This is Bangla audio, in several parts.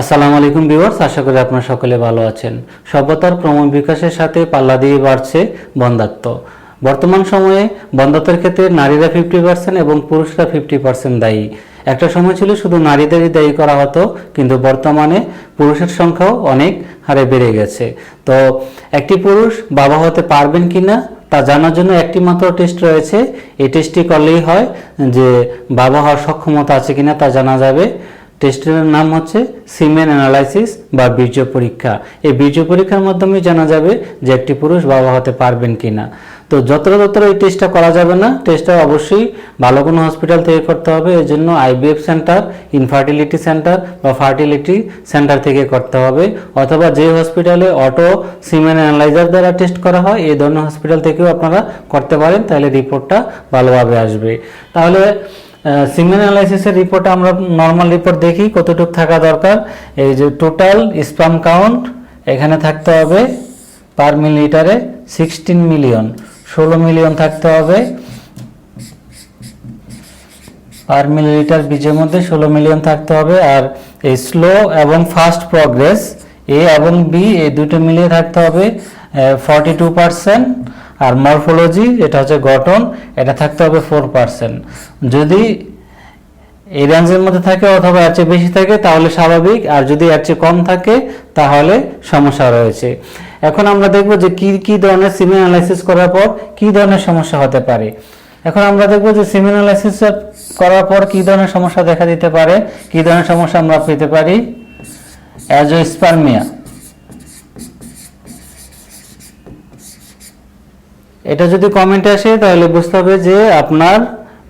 আসসালামু আলাইকুম ভিউয়ার্স, আশা করি আপনারা সকলে ভালো আছেন। সভ্যতার ক্রম বিকাশের সাথে পাল্লা দিয়ে বাড়ছে বন্ধাত্ব বর্তমান সময়ে বন্ধাত্বের ক্ষেত্রে নারীরা ফিফটি পার্সেন্ট এবং পুরুষরা ফিফটি পার্সেন্ট দায়ী। একটা সময় ছিল শুধু নারীদেরই দায়ী করা হতো, কিন্তু বর্তমানে পুরুষের সংখ্যাও অনেক হারে বেড়ে গেছে। তো একটি পুরুষ বাবা হতে পারবেন কিনা, তা জানার জন্য একটি মাত্র টেস্ট রয়েছে। এই টেস্টটি করলেই হয় যে বাবা হওয়ার সক্ষমতা আছে কিনা তা জানা যাবে। টেস্টের নাম হচ্ছে সিমেন অ্যানালাইসিস বা বীর্য পরীক্ষা। এই বীর্য পরীক্ষার মাধ্যমে জানা যাবে যে একটি পুরুষ বাবা হতে পারবেন কিনা। তো যতটা যতটা এই টেস্টটা করা যাবে না। টেস্টটা অবশ্যই ভালো কোনো হসপিটাল থেকে করতে হবে। এর জন্য আইবিএফ সেন্টার ইনফার্টিলিটি সেন্টার বা ফার্টিলিটি সেন্টার থেকে করতে হবে। অথবা যে হসপিটালে অটো সিমেন অ্যানালাইজার দ্বারা টেস্ট করা হয়, এই ধরনের হসপিটাল থেকেও আপনারা করতে পারেন। তাহলে রিপোর্টটা ভালোভাবে আসবে। তাহলে সিমেন অ্যানালাইসিসের রিপোর্টে আমরা নর্মাল রিপোর্ট দেখি কতটুকু থাকা দরকার। এই যে টোটাল স্পাম কাউন্ট এখানে থাকতে হবে পার মিলিলিটারে সিক্সটিন মিলিয়ন ষোলো মিলিয়ন থাকতে হবে। পার মিলিলিটার বীজের মধ্যে ষোলো মিলিয়ন থাকতে হবে আর এই স্লো এবং ফাস্ট প্রগ্রেস এ এবং বি এই দুটো মিলিয়ে থাকতে হবে ফর্টি টু পার্সেন্ট আর মরফোলজি, এটা হচ্ছে গঠন, এটা থাকতে হবে ফোর পার্সেন্ট যদি এই রেঞ্জের মধ্যে থাকে অথবা এর চেয়ে বেশি থাকে, তাহলে স্বাভাবিক, আর যদি এর চেয়ে কম থাকে, তাহলে সমস্যা রয়েছে। এখন আমরা দেখব যে কি কি ধরনের সিমেন অ্যানালাইসিস করার পর কি ধরনের সমস্যা হতে পারে। এখন আমরা দেখব যে সিমেন অ্যানালাইসিস করার পর কি ধরনের সমস্যা দেখা দিতে পারে, কি ধরনের সমস্যা আমরা পেতে পারি? অ্যাজোস্পার্মিয়া এটা যদি কমেন্টে আসে, তাহলে বুঝতে হবে যে আপনার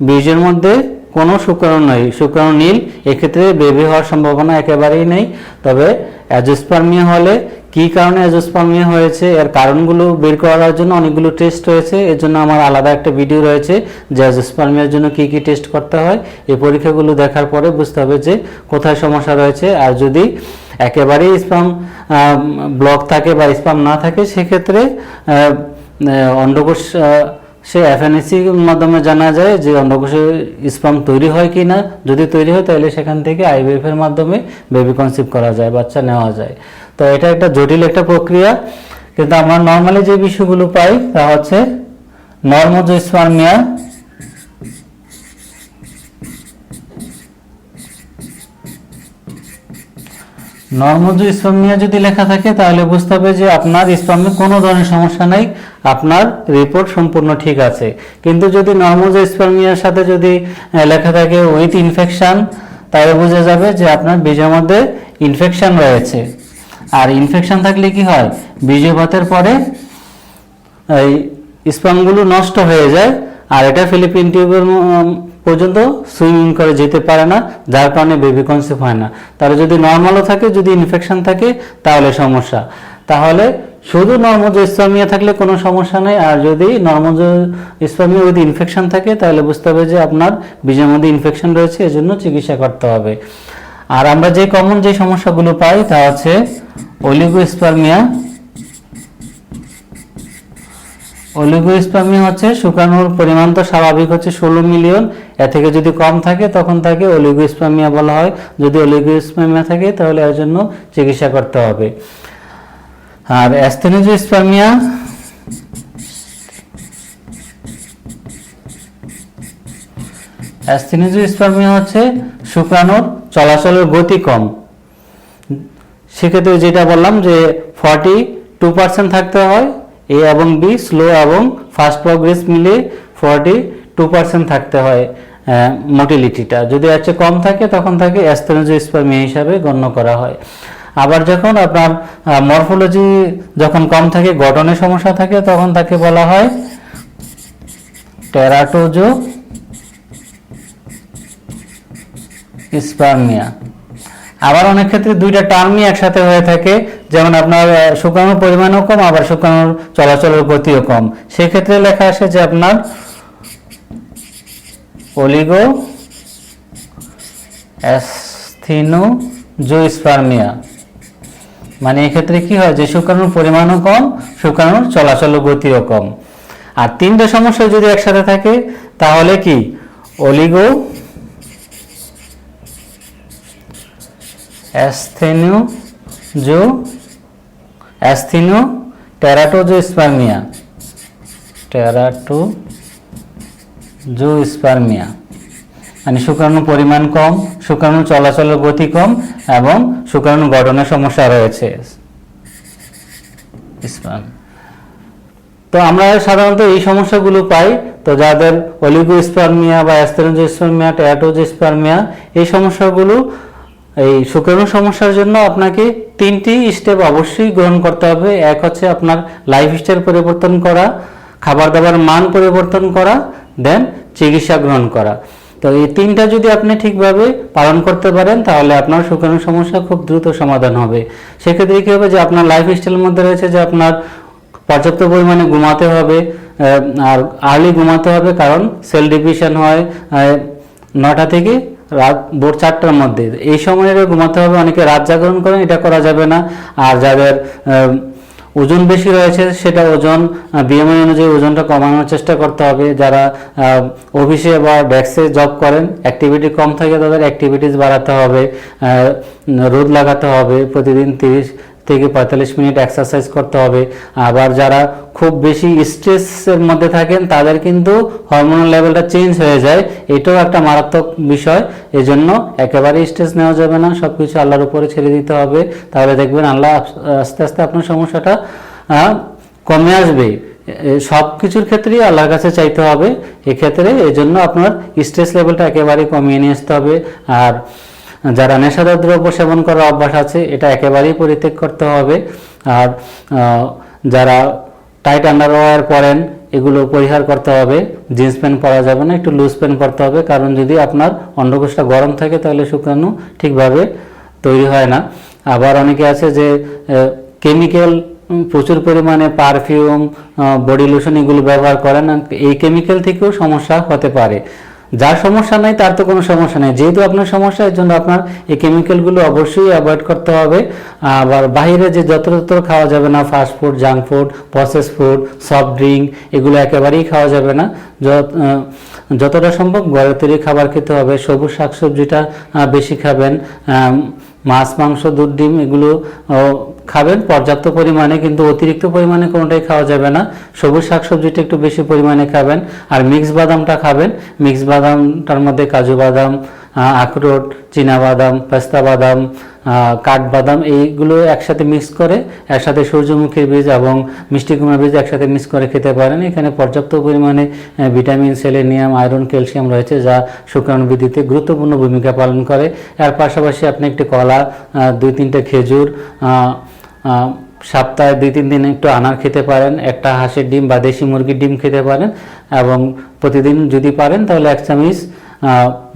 বীজের মধ্যে কোনো শুক্রাণু নেই। শুক্রাণু নীল, এক্ষেত্রে বেবি হওয়ার সম্ভাবনা একেবারেই নেই। তবে অ্যাজোস্পার্মিয়া হলে কি কারণে অ্যাজোস্পার্মিয়া হয়েছে, এর কারণগুলো বের করার জন্য অনেকগুলো টেস্ট রয়েছে। এর জন্য আমার আলাদা একটা ভিডিও রয়েছে যে অ্যাজোস্পার্মিয়ার জন্য কি কি টেস্ট করতে হয়। এই পরীক্ষাগুলো দেখার পরে বুঝতে হবে যে কোথায় সমস্যা রয়েছে। আর যদি একেবারেই স্পাম ব্লক থাকে বা স্পাম না থাকে, সেক্ষেত্রে অন্ডকোষ সে এফএনএসির মাধ্যমে জানা যায় যে অন্ডকোষে স্পাম তৈরি হয় কি না। যদি তৈরি হয়, তাহলে সেখান থেকে আইভিএফ এর মাধ্যমে বেবি কনসিভ করা যায়, বাচ্চা নেওয়া যায়। তো এটা একটা জটিল একটা প্রক্রিয়া। কিন্তু আমরা নর্মালি যে বিষয়গুলো পাই, তা হচ্ছে নর্মোজোস্পার্মিয়া নর্মজ স্পামিয়া যদি লেখা থাকে, তাহলে বুঝতে হবে যে আপনার স্পামে কোনো ধরনের সমস্যা নাই, আপনার রিপোর্ট সম্পূর্ণ ঠিক আছে। কিন্তু যদি নর্মজ স্পামিয়ার সাথে যদি লেখা থাকে উইথ ইনফেকশন তাহলে বোঝা যাবে যে আপনার বীজের মধ্যে ইনফেকশন রয়েছে। আর ইনফেকশান থাকলে কি হয়? বীজপাতের পরে এই স্পামগুলো নষ্ট হয়ে যায়, আর এটা ফিলিপিন টিউবের পর্যন্ত সুইমিং করে যেতে পারে না, যার কারণে বেবি কনসেপ্ট হয় না। তাহলে যদি নর্মালও থাকে, যদি ইনফেকশন থাকে, তাহলে সমস্যা। তাহলে শুধু নর্মজ ইসলামিয়া থাকলে কোনো সমস্যা নেই, আর যদি নর্মজ ইসলামিয়া যদি ইনফেকশন থাকে, তাহলে বুঝতে হবে যে আপনার বীজের মধ্যে ইনফেকশন রয়েছে, এজন্য চিকিৎসা করতে হবে। আর আমরা যে কমন যে সমস্যাগুলো পাই, তা হচ্ছে অলিগোস্পার্মিয়া অলিগোস্পার্মিয়া হচ্ছে শুকানোর পরিমাণ তো স্বাভাবিক হচ্ছে ষোলো মিলিয়ন। এর থেকে যদি কম থাকে, তখন তাকে অলিগোস্পার্মিয়া বলা হয়। যদি অলিগোস্পার্মিয়া থাকে, তাহলে এর জন্য চিকিৎসা করতে হবে। আর অ্যাস্থেনোজোস্পার্মিয়া অ্যাস্থেনোজোস্পার্মিয়া হচ্ছে শুকানোর চলাচলের গতি কম। সেক্ষেত্রে যেটা বললাম যে ফর্টি টু পার্সেন্ট থাকতে হয়। এ এবং বি স্লো এবং ফাস্ট প্রগ্রেস মিলে ফর্টি টু পার্সেন্ট থাকতে হয় মোটিলিটিটা যদি চেয়ে কম থাকে, তখন তাকে অ্যাস্থেনোজোস্পার্মিয়া হিসাবে গণ্য করা হয়। আবার যখন আপনার মরফোলজি যখন কম থাকে গঠনের সমস্যা থাকে, তখন তাকে বলা হয় টেরাটোজো স্পার্মিয়া আবার অনেক ক্ষেত্রে দুইটা টার্মই একসাথে হয়ে থাকে যেমন আপনার শুকানোর পরিমাণও কম, আবার শুকানোর চলাচলের গতিও কম। সেক্ষেত্রে লেখা আসে যে আপনার অলিগো অ্যাস্থিনো জোস্পার্মিয়া। মানে এক্ষেত্রে কি হয় যে শুকানোর পরিমাণও কম শুকানোর চলাচলের গতিও কম। আর তিনটে সমস্যা যদি একসাথে থাকে, তাহলে কি? অলিগো অ্যাস্থেনিও জো অ্যাস্থিনো টেরাটোজো স্পার্মিয়া টেরাটো জো স্পার্মিয়া মানে শুক্রাণু পরিমাণ কম, শুক্রাণু চলাচলের গতি কম এবং শুক্রাণু গঠনের সমস্যা রয়েছে। তো আমরা সাধারণত এই সমস্যাগুলো পাই। তো যাদের অলিগোস্পার্মিয়া বা অ্যাস্টেরোজোস্পার্মিয়া টেরাটোজোস্পার্মিয়া, এই সমস্যাগুলো এই শুক্রাণু সমস্যার জন্য আপনাকে তিনটি স্টেপ অবশ্যই গ্রহণ করতে হবে। এক হচ্ছে আপনার লাইফস্টাইল পরিবর্তন করা, খাবার দাবার মান পরিবর্তন করা দেন চিকিৎসা গ্রহণ করা। তো এই তিনটা যদি আপনি ঠিকভাবে পালন করতে পারেন, তাহলে আপনার শুক্রাণু সমস্যা খুব দ্রুত সমাধান হবে। সেক্ষেত্রে কী হবে যে আপনার লাইফস্টাইলের মধ্যে রয়েছে যে আপনার পর্যাপ্ত পরিমাণে ঘুমাতে হবে আর আর্লি ঘুমাতে হবে, কারণ সেল ডিভিশন হয় নটা থেকে রাত, ভোর চারটার মধ্যে। এই সময়ে ঘুমাতে হবে, অনেকে রাত জাগরণ করেন, এটা করা যাবে না। আর যাদের ওজন বেশি রয়েছে, সেটা ওজন বিএমআই অনুযায়ী ওজনটা কমানোর চেষ্টা করতে হবে। যারা অফিসে বা ডেস্কে জব করেন, অ্যাক্টিভিটি কম থাকে, তাদের অ্যাক্টিভিটিস বাড়াতে হবে রোদ লাগাতে হবে, প্রতিদিন তিরিশ থেকে পঁয়তাল্লিশ মিনিট এক্সারসাইজ করতে হবে। আবার যারা খুব বেশি স্ট্রেসের মধ্যে থাকেন, তাদের কিন্তু হরমোনাল লেভেলটা চেঞ্জ হয়ে যায়। এটাও একটা মারাত্মক বিষয়। এই জন্য একেবারেই স্ট্রেস নেওয়া যাবে না। সব কিছু আল্লাহর উপরে ছেড়ে দিতে হবে। তাহলে দেখবেন আল্লাহ আস্তে আস্তে আপনার সমস্যাটা কমে আসবে। সব কিছুর ক্ষেত্রেই আল্লাহর কাছে চাইতে হবে। এক্ষেত্রে এই জন্য আপনার স্ট্রেস লেভেলটা একেবারেই কমিয়ে নিয়ে আসতে হবে। আর যারা নেশাদার দ্রব্য সেবন করার অভ্যাস আছে, এটা একেবারেই পরিত্যাগ করতে হবে। আর যারা টাইট আন্ডারওয়্যার পরেন, এগুলো পরিহার করতে হবে। জিন্স প্যান্ট পরা যাবে না, একটু লুজ প্যান্ট পরতে হবে। কারণ যদি আপনার অন্ডকোষটা গরম থাকে, তাহলে শুক্রাণু ঠিকভাবে তৈরি হয় না। আবার অনেকে আছে যে কেমিক্যাল প্রচুর পরিমাণে পারফিউম বডি লোশন এগুলো ব্যবহার করেন। এই কেমিক্যাল থেকেও সমস্যা হতে পারে। যার সমস্যা নাই, তার তো কোনো সমস্যা নেই। যেহেতু আপনার সমস্যা, এর জন্য আপনার এই কেমিক্যালগুলো অবশ্যই অ্যাভয়েড করতে হবে। আবার বাইরে যে যত খাওয়া যাবে না fast food junk food process food soft drink এগুলো একেবারেই খাওয়া যাবে না। যত যতটা সম্ভব ঘরে তৈরি খাবার খেতে হবে। সবুজ শাকসবজিটা বেশি খাবেন। মাছ, মাংস, দুধ, ডিম, এগুলো খাবেন, পর্যাপ্ত পরিমাণে, কিন্তু অতিরিক্ত পরিমাণে কোনোটাই খাওয়া যাবে না। সবুজ শাকসবজিটা একটু বেশি পরিমাণে খাবেন। আর মিক্স বাদামটা খাবেন। মিক্স বাদামটার মধ্যে কাজু বাদাম আখরোট বাদাম, পেস্তা বাদাম কাঠবাদাম এইগুলো একসাথে মিক্স করে একসাথে সূর্যমুখীর বীজ এবং মিষ্টি কুমড়ার বীজ একসাথে মিক্স করে খেতে পারেন। এখানে পর্যাপ্ত পরিমাণে ভিটামিন, সেলেনিয়াম, আয়রন, ক্যালসিয়াম রয়েছে, যা শুক্রাণু বৃদ্ধিতে গুরুত্বপূর্ণ ভূমিকা পালন করে। এর পাশাপাশি আপনি একটি কলা দুই তিনটে খেজুর সপ্তাহে দুই, তিন দিন একটু আনার খেতে পারেন। একটা হাঁসের ডিম বা দেশি মুরগির ডিম খেতে পারেন এবং প্রতিদিন যদি পারেন তাহলে এক চামচ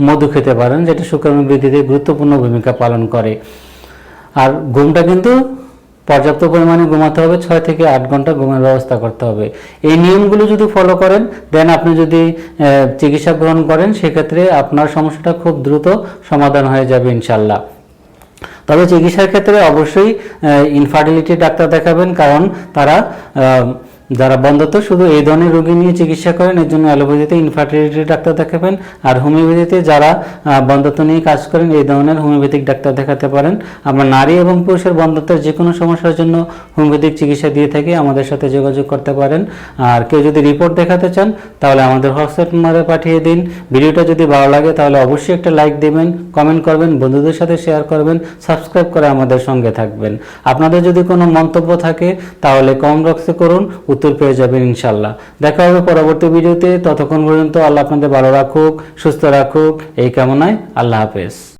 মধু খেতে পারেন, যেটা শুক্রাণু বৃদ্ধিতে গুরুত্বপূর্ণ ভূমিকা পালন করে। আর ঘুমটা কিন্তু পর্যাপ্ত পরিমাণে ঘুমাতে হবে, ছয় থেকে আট ঘণ্টা ঘুমের ব্যবস্থা করতে হবে। এই নিয়মগুলো যদি ফলো করেন দেন আপনি যদি চিকিৎসা গ্রহণ করেন, সেক্ষেত্রে আপনার সমস্যাটা খুব দ্রুত সমাধান হয়ে যাবে ইনশাল্লাহ তবে চিকিৎসার ক্ষেত্রে অবশ্যই ইনফার্টিলিটি ডাক্তার দেখাবেন কারণ তারা যারা বন্ধত্ব শুধু এই ধরনের রোগী নিয়ে চিকিৎসা করেন, এর জন্য অ্যালোপ্যাথিতে ইনফার্টিলিটি ডাক্তার দেখাবেন। আর হোমিওপ্যাথিতে যারা বন্ধত্ব নিয়ে কাজ করেন, এই ধরনের হোমিওপ্যাথিক ডাক্তার দেখাতে পারেন। আমরা নারী এবং পুরুষের বন্ধত্বের যে কোনো সমস্যার জন্য হোমিওপ্যাথিক চিকিৎসা দিয়ে থাকি, আমাদের সাথে যোগাযোগ করতে পারেন। আর কেউ যদি রিপোর্ট দেখাতে চান, তাহলে আমাদের হোয়াটসঅ্যাপ নম্বরে পাঠিয়ে দিন। ভিডিওটা যদি ভালো লাগে, তাহলে অবশ্যই একটা লাইক দেবেন কমেন্ট করবেন, বন্ধুদের সাথে শেয়ার করবেন সাবস্ক্রাইব করে আমাদের সঙ্গে থাকবেন। আপনাদের যদি কোনো মন্তব্য থাকে, তাহলে কমেন্ট বক্সে করুন। উত্তর পেয়ে যাবেন ইনশাল্লাহ দেখা হবে পরবর্তী ভিডিওতে। ততক্ষণ পর্যন্ত আল্লাহ আপনাদের ভালো রাখুক, সুস্থ রাখুক। এই কামনায় আল্লাহ হাফেজ।